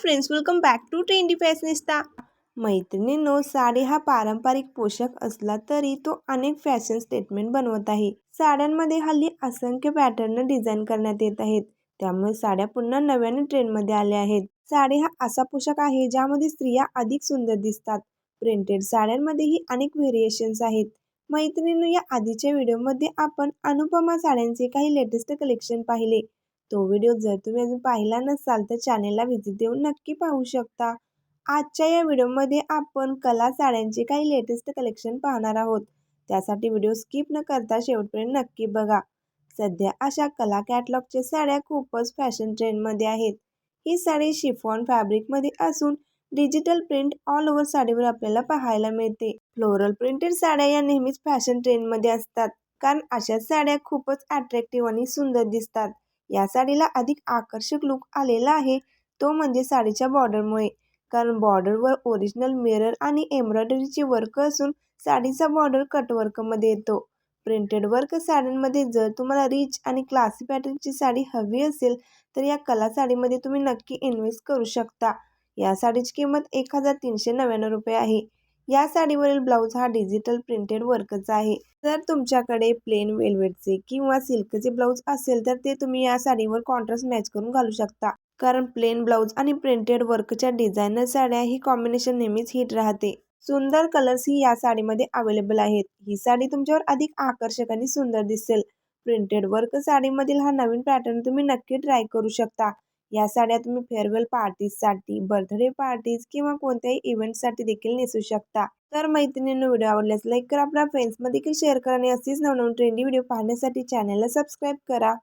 Friends welcome back to trendy fashionista मैत्रिणींनो साडी हा पारंपरिक पोशाख असला तरी तो अनेक फॅशन स्टेटमेंट बनवत आहे. साड्यांमध्ये हल्ली असंख्य पॅटर्न डिझाईन करण्यात येत आहेत. त्यामुळे साड्या पुन्हा नव्याने ट्रेंडमध्ये आल्या आहेत. साडी हा असा पोशाख आहे ज्यामध्ये स्त्रिया अधिक सुंदर दिसतात. प्रिंटेड साड्यांमध्येही अनेक व्हेरिएशन्स आहेत. मैत्रिणींनो या आधीच्या व्हिडिओमध्ये आपण अनुपमा साड्यांचे काही लेटेस्ट कलेक्शन पाहिले. तो व्हिडिओ जर तुम्ही अजून पाहिला नसाल तर चॅनेलला व्हिजिट देऊन नक्की पाहू शकता. आजच्या या व्हिडिओमध्ये आपण कला साड्यांचे काही लेटेस्ट कलेक्शन पाहणार आहोत. त्यासाठी व्हिडिओ स्किप न करता शेवटपर्यंत नक्की बघा. सध्या अशा कला कॅटलॉगच्या साड्या खूपच फॅशन ट्रेंडमध्ये आहेत. ही साडी शिफॉन फॅब्रिकमध्ये असून डिजिटल प्रिंट ऑल ओव्हर साडीवर आपल्याला पाहायला मिळते. फ्लोरल प्रिंटेड साड्या या नेहमीच फॅशन ट्रेंडमध्ये असतात कारण अशा साड्या खूपच अट्रॅक्टिव्ह आणि सुंदर दिसतात. या साडीला अधिक आकर्षक लुक आलेला आहे. तो म्हणजे साडीच्या बॉर्डरमुळे कारण बॉर्डरवर ओरिजिनल मिरर आणि एम्ब्रॉयडरीचे वर्क असून साडीचा बॉर्डर कटवर्कमध्ये येतो. प्रिंटेड वर्क साड्यांमध्ये जर तुम्हाला रिच आणि क्लासी पॅटर्नची साडी हवी असेल तर या कला साडीमध्ये तुम्ही नक्की इन्व्हेस्ट करू शकता. या साडीची किंमत एक हजार तीनशे नव्याण्णव रुपये आहे. या साडीवरील ब्लाऊज हा डिजिटल प्रिंटेड वर्कचा आहे. जर तुमच्याकडे प्लेन वेल्वेटचे किंवा सिल्कचे ब्लाऊज असेल तर ते तुम्ही या साडीवर कॉन्ट्रास्ट मॅच करून घालू शकता. कारण प्लेन ब्लाऊज आणि प्रिंटेड वर्कच्या डिझायनर साड्या ही कॉम्बिनेशन नेहमीच हिट राहते. सुंदर कलर्स ही या साडीमध्ये अवेलेबल आहेत. ही साडी तुमच्यावर अधिक आकर्षक आणि सुंदर दिसेल. प्रिंटेड वर्क साडीमधील हा नवीन पॅटर्न तुम्ही नक्की ट्राय करू शकता. या साड्या तुम्ही फेअरवेल पार्टीजसाठी बर्थडे पार्टीज किंवा कोणत्याही इव्हेंटसाठी देखील नेसू शकता. तर मैत्रिणींनो व्हिडिओ आवडल्यास लाईक करा. आपल्या फ्रेंड्समध्ये देखील शेअर करा आणि असेच नवनवीन ट्रेंडी व्हिडिओ पाहण्यासाठी चॅनलला सबस्क्राईब करा.